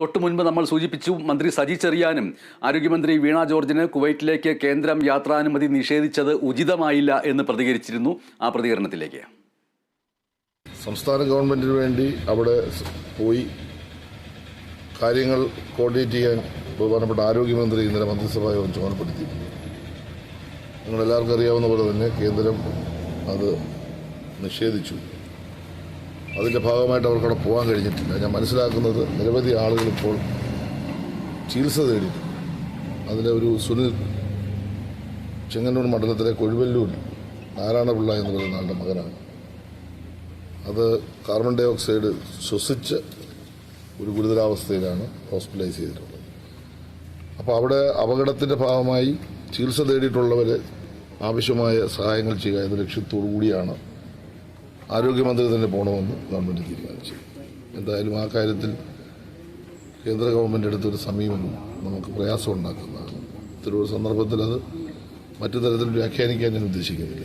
തൊട്ടു മുൻപ് നമ്മൾ സൂചിപ്പിച്ചു മന്ത്രി സജി ചെറിയാനും ആരോഗ്യമന്ത്രി വീണ ജോർജിന് കുവൈറ്റിലേക്ക് കേന്ദ്രം യാത്രാനുമതി നിഷേധിച്ചത് ഉചിതമായില്ല എന്ന് പ്രതികരിച്ചിരുന്നു ആ പ്രതികരണത്തിലേക്ക്. സംസ്ഥാന ഗവൺമെന്റിന് വേണ്ടി അവിടെ പോയി കാര്യങ്ങൾ കോർഡിനേറ്റ് ചെയ്യാൻ ബഹുമാനപ്പെട്ട ആരോഗ്യമന്ത്രി ഇന്നലെ മന്ത്രിസഭാ ചുമതലപ്പെടുത്തി. നിങ്ങളെല്ലാവർക്കും അറിയാവുന്ന പോലെ തന്നെ കേന്ദ്രം അത് നിഷേധിച്ചു. അതിന്റെ ഭാഗമായിട്ട് അവർക്കവിടെ പോകാൻ കഴിഞ്ഞിട്ടില്ല. ഞാൻ മനസ്സിലാക്കുന്നത് നിരവധി ആളുകൾ ഇപ്പോൾ ചികിത്സ തേടിയിട്ടുണ്ട്. അതിലെ ഒരു സുനിൽ ചെങ്ങന്നൂർ മണ്ഡലത്തിലെ കൊഴുവല്ലൂർ നാരായണപിള്ള എന്ന് പറയുന്ന ആളുടെ മകനാണ്. അത് കാർബൺ ഡൈ ഓക്സൈഡ് ശ്വസിച്ച് ഒരു ഗുരുതരാവസ്ഥയിലാണ് ഹോസ്പിറ്റലൈസ് ചെയ്തിട്ടുള്ളത്. അപ്പോൾ അവിടെ അപകടത്തിന്റെ ഭാഗമായി ചികിത്സ തേടിയിട്ടുള്ളവർ ആവശ്യമായ സഹായങ്ങൾ ചെയ്യുക എന്ന ലക്ഷ്യത്തോടു കൂടിയാണ് ആരോഗ്യമന്ത്രി തന്നെ പോകണമെന്ന് ഗവൺമെന്റ് തീരുമാനിച്ചു. എന്തായാലും ആ കാര്യത്തിൽ കേന്ദ്ര ഗവൺമെന്റ് എടുത്തൊരു സമീപനം നമുക്ക് പ്രയാസം ഉണ്ടാക്കുന്നതാണ് ഇത്തരൊരു സന്ദർഭത്തിൽ അത് മറ്റു തരത്തിൽ വ്യാഖ്യാനിക്കാൻ ഞാൻ ഉദ്ദേശിക്കുന്നില്ല.